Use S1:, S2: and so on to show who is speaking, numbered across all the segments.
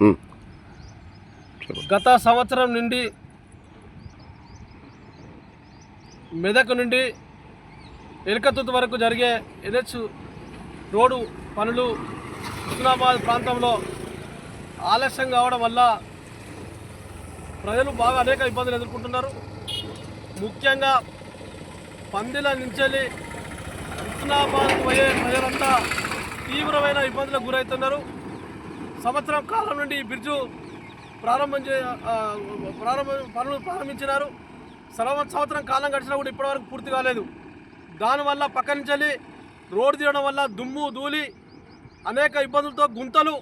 S1: ఉమ్.
S2: గత సంవత్సరం నుండి మెదక్ నుండి ఎలకతుర్తి వరకు జరిగే ఎన్హెచ్ రోడ్డు పనులు హుస్నాబాద్ ప్రాంతంలో ఆలస్యం కావడం వల్ల ప్రజలు బాగా అనేక ఇబ్బందులు ఎదుర్కొంటున్నారు. ముఖ్యంగా పందిల నుంచి హుస్నాబాద్ పోయే ప్రజలంతా తీవ్రమైన ఇబ్బందులకు గురవుతున్నారు. సంవత్సరం కాలం నుండి ఈ బ్రిడ్జు ప్రారంభం చే ప్రారంభ పనులు ప్రారంభించినారు. సర్వ సంవత్సరం కాలం గడిచినా కూడా ఇప్పటివరకు పూర్తి కాలేదు. దానివల్ల పక్క నుంచి వెళ్ళి రోడ్డు తీయడం వల్ల దుమ్ము ధూళి అనేక ఇబ్బందులతో గుంతలు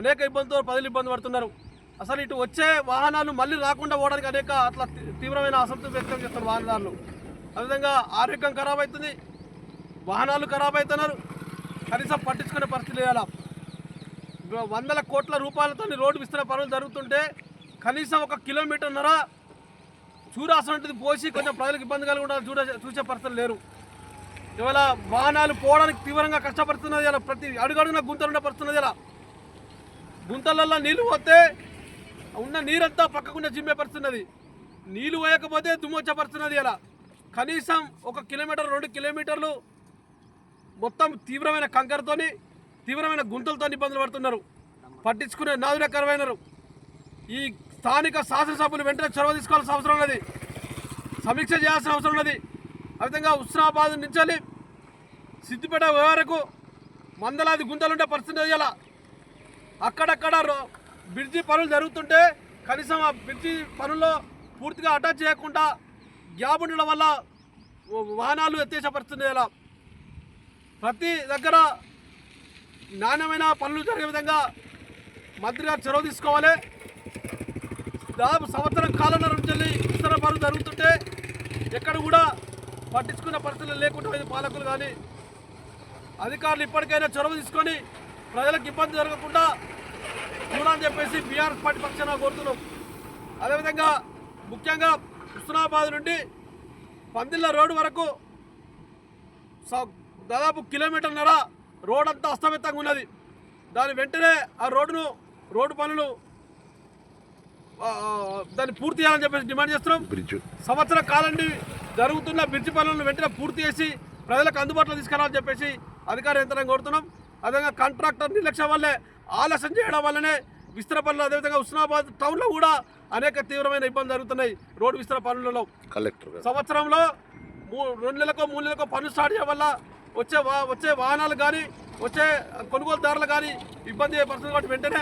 S2: అనేక ఇబ్బందులతో ప్రజలు ఇబ్బంది పడుతున్నారు. అసలు ఇటు వచ్చే వాహనాలు మళ్ళీ రాకుండా పోవడానికి అనేక అట్లా తీవ్రమైన అసంతృప్తి వ్యక్తం చేస్తున్నారు వాహనదారులు. అదేవిధంగా ఆరోగ్యం ఖరాబ్ అవుతుంది. వాహనాలు ఖరాబ్ అవుతున్నారు. కనీసం పట్టించుకునే పరిస్థితి లేదా వందల కోట్ల రూపాయలతో రోడ్డు విస్తరణ పనులు జరుగుతుంటే కనీసం ఒక కిలోమీటర్న్నర చూడాల్సినటువంటిది పోసి కొంచెం ప్రజలకు ఇబ్బంది కలగకుండా చూడ చూసే పరిస్థితులు లేరు. ఇవాళ వాహనాలు పోవడానికి తీవ్రంగా కష్టపడుతున్నది ఇలా ప్రతి అడుగడుగున గుంతలు ఉండే పడుతున్నది ఇలా. గుంతలల్లో నీళ్ళు పోతే ఉన్న నీరంతా పక్కకుండా జిమ్మే పడుతున్నది నీళ్ళు పోయకపోతే దుమ్ము వచ్చే ఇలా. కనీసం ఒక కిలోమీటర్ రెండు కిలోమీటర్లు మొత్తం తీవ్రమైన కంకరతోని తీవ్రమైన గుంతలతో ఇబ్బందులు పడుతున్నారు. పట్టించుకునే నాదురకరమైనరు. ఈ స్థానిక శాసనసభ్యులు వెంటనే చొరవ తీసుకోవాల్సిన అవసరం ఉన్నది. సమీక్ష చేయాల్సిన అవసరం ఉన్నది. ఆ విధంగా ఉస్నాబాద్ నుంచి సిద్దిపేట వరకు మందలాది గుంతలుండే పరిస్థితి చేయాల అక్కడక్కడ రో- బ్రిడ్జి పనులు జరుగుతుంటే కనీసం ఆ బ్రిడ్జి పనుల్లో పూర్తిగా అటాచ్ చేయకుండా గ్యాప్ ఉండడం వల్ల వాహనాలు ఎత్తేసే పరిస్థితి చేయాల ప్రతి దగ్గర నాణ్యమైన పనులు జరిగే విధంగా మంత్రి గారు చొరవ తీసుకోవాలి. దాదాపు సంవత్సరం కాలం నుంచి ఇతర పనులు జరుగుతుంటే ఎక్కడ కూడా పట్టించుకున్న పరిస్థితులు లేకుండా పోయింది పాలకులు కానీ. అధికారులు ఇప్పటికైనా చొరవ తీసుకొని ప్రజలకు ఇబ్బంది జరగకుండా చూడాలని చెప్పేసి బీఆర్ఎస్ పార్టీ పక్షాన కోరుతున్నాం. అదేవిధంగా ముఖ్యంగా హుస్నాబాద్ నుండి పందిళ్ళ రోడ్డు వరకు స- దాదాపు కిలోమీటర్న్నర రోడ్ అంతా అస్తవ్యస్తంగా ఉన్నది. దాని వెంటనే ఆ రోడ్డును రోడ్డు పనులు దాన్ని పూర్తి చేయాలని చెప్పేసి డిమాండ్ చేస్తున్నాం.
S1: బ్రిడ్జ్.
S2: సంవత్సర కాలం నుండి జరుగుతున్న బ్రిడ్జి పనులను వెంటనే పూర్తి చేసి ప్రజలకు అందుబాటులో తీసుకురావాలని చెప్పేసి అధికార యంత్రాంగం కోరుతున్నాం. అదేవిధంగా కాంట్రాక్టర్ నిర్లక్ష్యం వల్లే ఆలస్యం చేయడం వల్లనే విస్తరణ పనులు అదేవిధంగా హుస్నాబాద్ టౌన్లో కూడా అనేక తీవ్రమైన ఇబ్బందులు జరుగుతున్నాయి రోడ్డు విస్తరణ పనులలో.
S1: కలెక్టర్
S2: సంవత్సరంలో మూ రెండు నెలలకో మూడు నెలలకో పనులు స్టార్ట్ చేయడం వల్ల వచ్చే వా వచ్చే వాహనాలు కానీ వచ్చే కొనుగోలుదారులు కానీ ఇబ్బంది అయ్యే పరిస్థితి కాబట్టి వెంటనే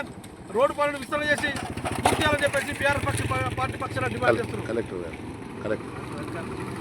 S2: రోడ్డు పనులు విస్తరణ చేసి పూర్తి చేయాలని చెప్పేసి బీఆర్ఎస్ పక్ష పార్టీ పక్షాన డిమాండ్ చేస్తున్నారు
S1: కలెక్టర్ గారు కలెక్టర్.